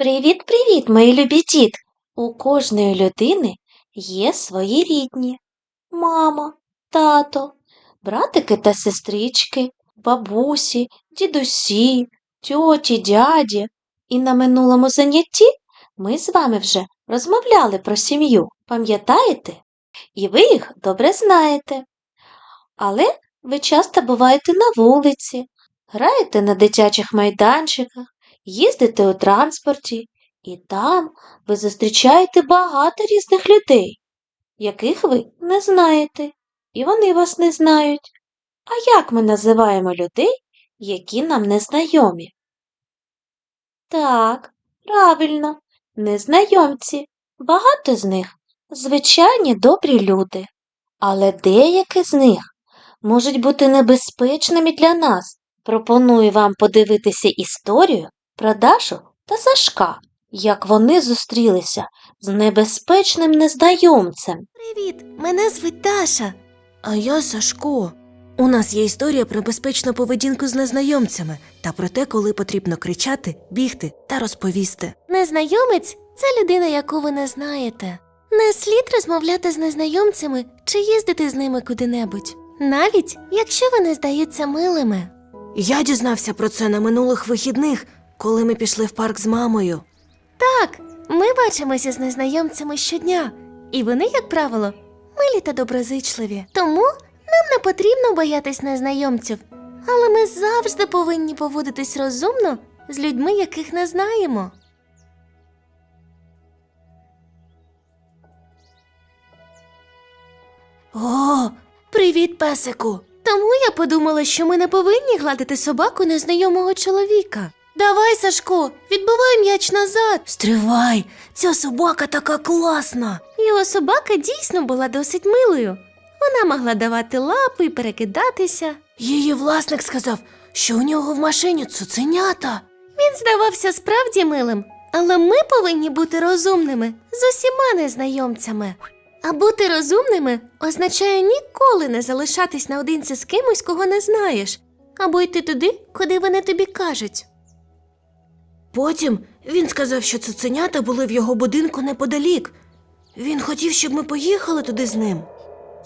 Привіт, привіт, мої любі дітки! У кожної людини є свої рідні: мама, тато, братики та сестрички, бабусі, дідусі, тьоті, дяді. І на минулому занятті ми з вами вже розмовляли про сім'ю, пам'ятаєте? І ви їх добре знаєте. Але ви часто буваєте на вулиці, граєте на дитячих майданчиках, їздите у транспорті, і там ви зустрічаєте багато різних людей, яких ви не знаєте, і вони вас не знають. А як ми називаємо людей, які нам не знайомі? Так, правильно, незнайомці. Багато з них звичайні добрі люди, але деякі з них можуть бути небезпечними для нас. Пропоную вам подивитися історію про Дашу та Сашка, як вони зустрілися з небезпечним незнайомцем. Привіт, мене звуть Даша. А я Сашко. У нас є історія про безпечну поведінку з незнайомцями та про те, коли потрібно кричати, бігти та розповісти. Незнайомець це людина, яку ви не знаєте. Не слід розмовляти з незнайомцями чи їздити з ними куди-небудь, навіть якщо вони здаються милими. Я дізнався про це на минулих вихідних, коли ми пішли в парк з мамою. Так, ми бачимося з незнайомцями щодня, і вони, як правило, милі та доброзичливі. Тому нам не потрібно боятись незнайомців, але ми завжди повинні поводитись розумно з людьми, яких не знаємо. О, привіт, песику. Тому я подумала, що ми не повинні гладити собаку незнайомого чоловіка. Давай, Сашко, відбивай м'яч назад. Стривай, ця собака така класна. Його собака дійсно була досить милою. Вона могла давати лапи і перекидатися. Її власник сказав, що у нього в машині цуценята. Він здавався справді милим, але ми повинні бути розумними з усіма незнайомцями. А бути розумними означає ніколи не залишатись наодинці з кимось, кого не знаєш, або йти туди, куди вони тобі кажуть. Потім він сказав, що цуценята були в його будинку неподалік. Він хотів, щоб ми поїхали туди з ним.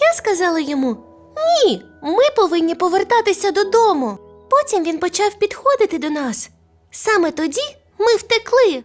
Я сказала йому: Ні, ми повинні повертатися додому. Потім він почав підходити до нас. Саме тоді ми втекли.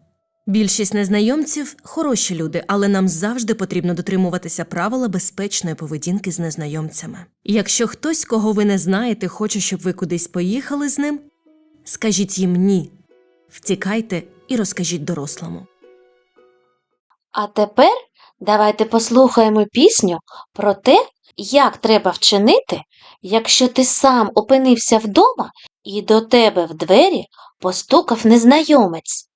Більшість незнайомців хороші люди, але нам завжди потрібно дотримуватися правила безпечної поведінки з незнайомцями. Якщо хтось, кого ви не знаєте, хоче, щоб ви кудись поїхали з ним, скажіть їм ні, втікайте і розкажіть дорослому. А тепер давайте послухаємо пісню про те, як треба вчинити, якщо ти сам опинився вдома і до тебе в двері постукав незнайомець.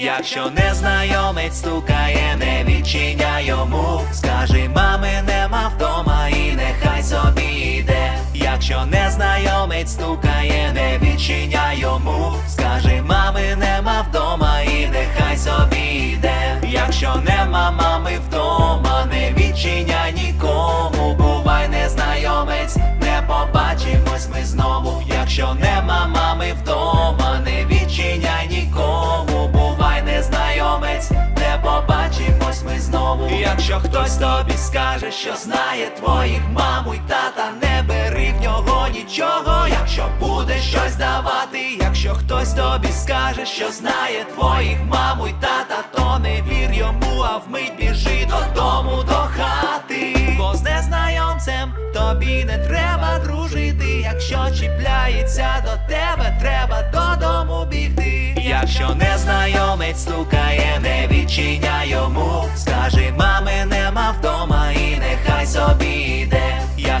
Якщо незнайомець стукає, не відчиняй йому. Скажи, мами нема вдома і нехай собі йде. Якщо незнайомець стукає, не відчиняй йому. Скажи, мами нема вдома і нехай собі йде. Якщо нема мами вдома, Якщо хтось тобі скаже, що знає твоїх маму й тата, не бери в нього нічого, якщо буде щось давати, якщо хтось тобі скаже, що знає твоїх маму й тата, то не вір йому, а вмить біжи додому до хати. Бо з незнайомцем тобі не треба дружити, якщо чіпляється до тебе, треба додому бігти. Якщо незнайомець стукає, не відчиняй йому. Скажи, мами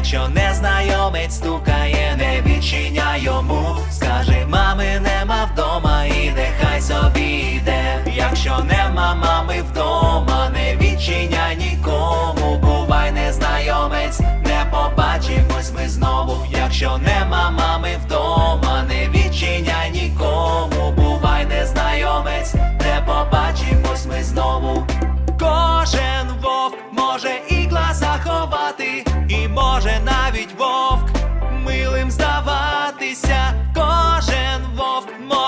Якщо незнайомець стукає, не відчиняй йому. Скажи, мами нема вдома і нехай собі йде. Якщо нема мами вдома, не відчиняй нікому. Бувай незнайомець, не побачимось ми знову. Якщо нема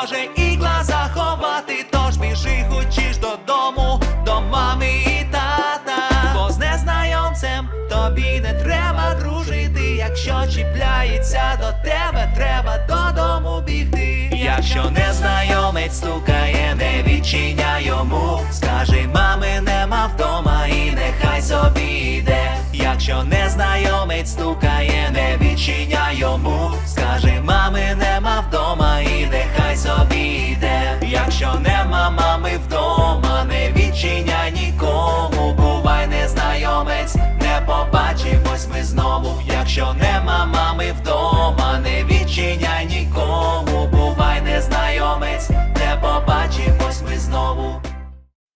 може ігла заховати, тож біжи хочеш додому, до мами і тата. Бо з незнайомцем тобі не треба дружити. Якщо чіпляється до тебе, треба додому бігти. Якщо незнайомець стукає, не відчиняй йому. Скажи, мами Незнайомець стукає, не відчиняй йому. Скажи, мами нема вдома і нехай собі йде. Якщо нема мами вдома, не відчиняй нікому. Бувай незнайомець, не побачимось ми знову. Якщо нема мами вдома, не відчиняй нікому. Бувай незнайомець, не побачимось ми знову.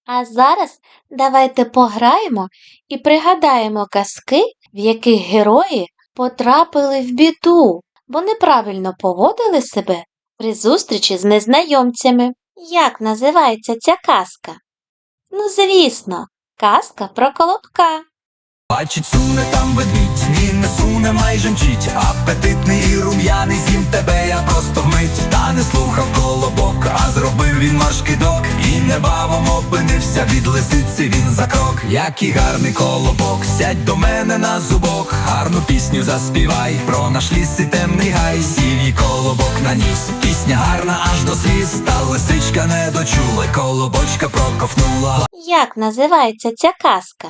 А зараз давайте пограємо і пригадаємо казки, в яких герої потрапили в біду, бо неправильно поводили себе при зустрічі з незнайомцями. Як називається ця казка? Ну, звісно, казка про колобка. Бачить, суне там ведмідь, ні, не суне, майже мчить. Апетитний і рум'яний, з'їм тебе я просто вмить. Та не слухав колобок, а зробив він марш кидок І небавом опинився від лисиці він за крок. Який гарний колобок, сядь до мене на зубок. Гарну пісню заспівай про наш ліс і темний гай. Сів їй колобок на ніс, пісня гарна аж до сліз. Та лисичка не дочула, колобочка проковтнула Як називається ця казка?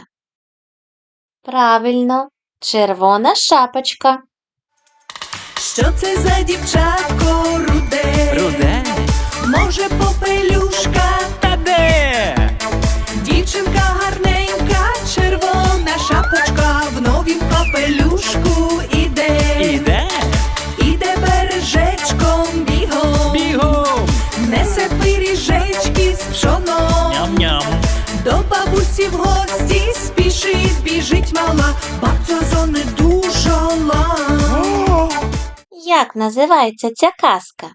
Правильно, червона шапочка. Що це за дівчатко руде? Руде, Може попелюшка? та де? Дівчинка гарненька, червона шапочка, в новім капелюшку іде, Іде іде бережечком бігом, бігом, несе пиріжечки з пшоном. ням-ням. До бабусі в гості спішить, біжить мала, бабця занедужала. Як називається ця казка?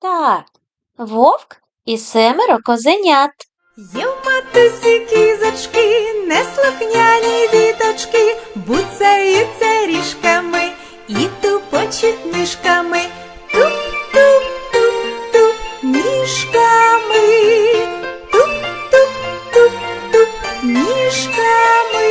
Так, вовк і семеро козенят. Є в матусі кізочки, неслухняні діточки, буцаються ріжками і тупочуть ніжками. Ніжками.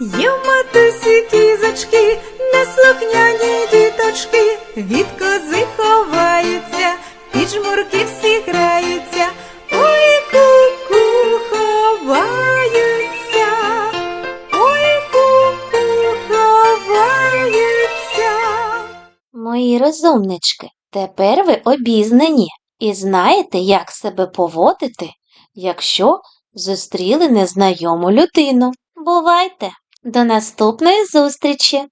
Є в матусі кізочки, неслухняні діточки, від кози ховаються, під жмурки всі граються, ой ку-ку ой ку-ку. Мої розумнички, тепер ви обізнані і знаєте, як себе поводити, якщо зустріли незнайому людину. Бувайте! До наступної зустрічі!